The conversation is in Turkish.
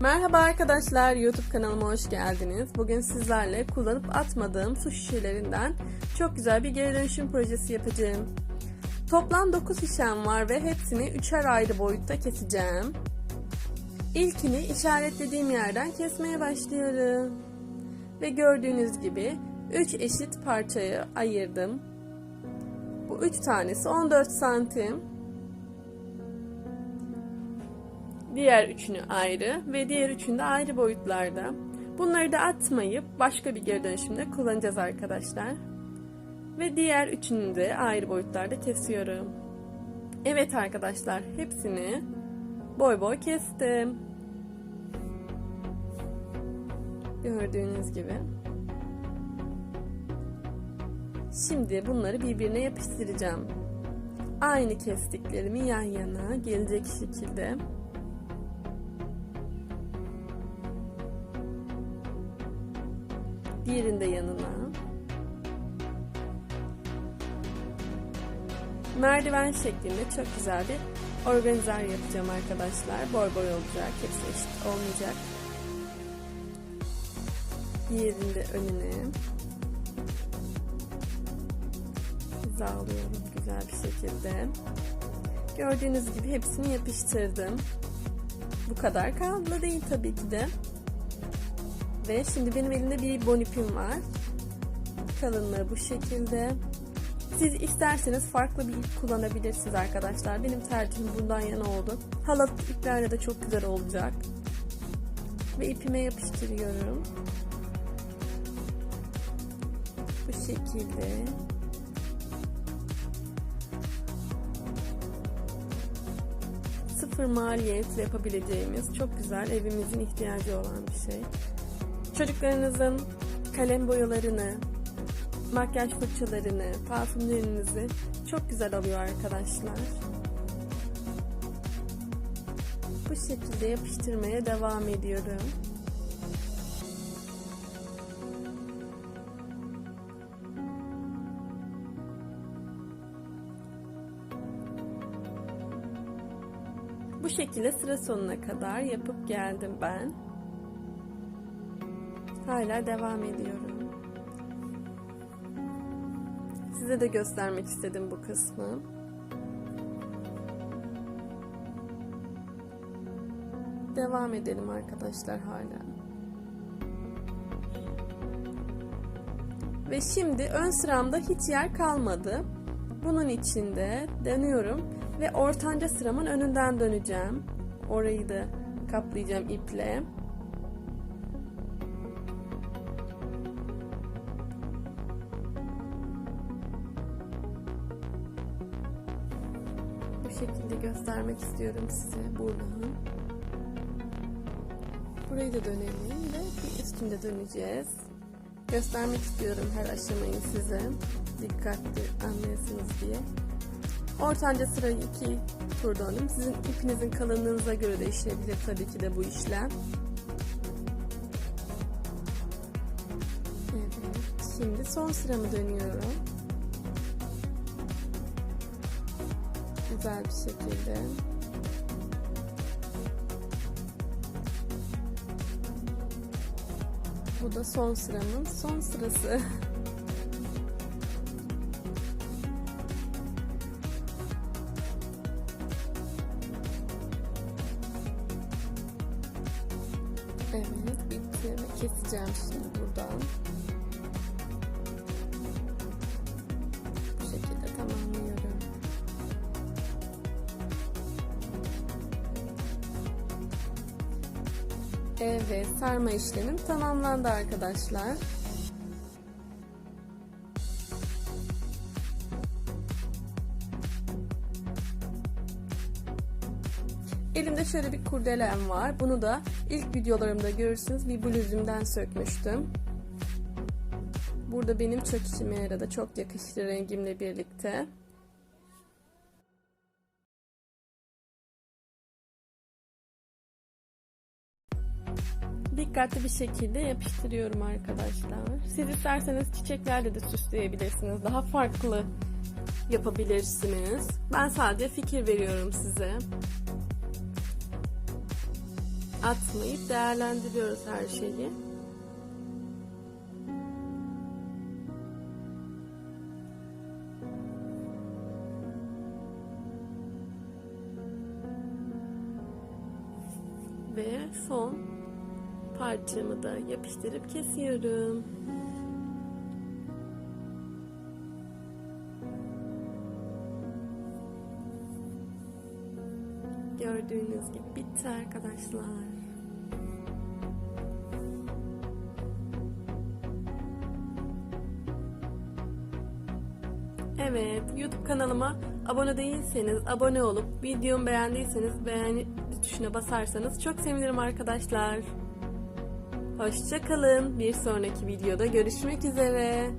Merhaba arkadaşlar, YouTube kanalıma hoş geldiniz. Bugün sizlerle kullanıp atmadığım su şişelerinden çok güzel bir geri dönüşüm projesi yapacağım. Toplam 9 şişem var ve hepsini üçer ayrı boyutta keseceğim. İlkini işaretlediğim yerden kesmeye başlıyorum. Ve gördüğünüz gibi 3 eşit parçayı ayırdım. Bu 3 tanesi 14 santim. Diğer üçünü ayrı ve diğer üçünü de ayrı boyutlarda. Bunları da atmayıp başka bir geri dönüşümde kullanacağız arkadaşlar. Ve diğer üçünü de ayrı boyutlarda kesiyorum. Evet arkadaşlar hepsini boy boy kestim. Gördüğünüz gibi. Şimdi bunları birbirine yapıştıracağım. Aynı kestiklerimi yan yana gelecek şekilde diğerinde yanına. Merdiven şeklinde çok güzel bir organizer yapacağım arkadaşlar. Boy boy olacak, hepsi eşit olmayacak. Diğerinde önüne hizalıyorum güzel bir şekilde. Gördüğünüz gibi hepsini yapıştırdım. Bu kadar kaldı değil tabii ki de. Ve şimdi benim elimde bir bonipim var. Kalınlığı bu şekilde. Siz isterseniz farklı bir ip kullanabilirsiniz arkadaşlar. Benim tercihim bundan yana oldu. Halat iplerle de çok güzel olacak. Ve ipime yapıştırıyorum. Bu şekilde. Sıfır maliyetle yapabileceğimiz çok güzel evimizin ihtiyacı olan bir şey. Çocuklarınızın kalem boyalarını, makyaj fırçalarını, parfümlerinizi çok güzel alıyor arkadaşlar. Bu şekilde yapıştırmaya devam ediyorum. Bu şekilde sıra sonuna kadar yapıp geldim ben. Hala devam ediyorum. Size de göstermek istedim bu kısmı. Devam edelim arkadaşlar hala. Ve şimdi ön sıramda hiç yer kalmadı. Bunun içinde dönüyorum ve ortanca sıramın önünden döneceğim. Orayı da kaplayacağım iple. Bu şekilde göstermek istiyorum size buradan. Burayı da dönelim ve bir üstünde döneceğiz. Göstermek istiyorum her aşamayı size. Dikkatli anlayasınız diye. Ortanca sırayı iki tur döndüm. Sizin ipinizin kalınlığınıza göre değişebilir tabii ki de bu işlem. Evet. Şimdi son sıramı dönüyorum. Güzel bir şekilde. Bu da son sıramın son sırası. Evet bitti ve keseceğim şimdi buradan. Evet sarma işlemim tamamlandı arkadaşlar. Elimde şöyle bir kurdelem var. Bunu da ilk videolarımda görürsünüz bir bluzumdan sökmüştüm. Burada benim çok işime yaradı. Çok yakıştı rengimle birlikte. Dikkatli bir şekilde yapıştırıyorum arkadaşlar. Siz isterseniz çiçeklerle de süsleyebilirsiniz. Daha farklı yapabilirsiniz. Ben sadece fikir veriyorum size. atmayıp değerlendiriyoruz her şeyi. Ve son parçamı da yapıştırıp kesiyorum. Gördüğünüz gibi bitti arkadaşlar. Evet, YouTube kanalıma abone değilseniz abone olup videomu beğendiyseniz beğeni tuşuna basarsanız çok sevinirim arkadaşlar. Hoşçakalın. Bir sonraki videoda görüşmek üzere.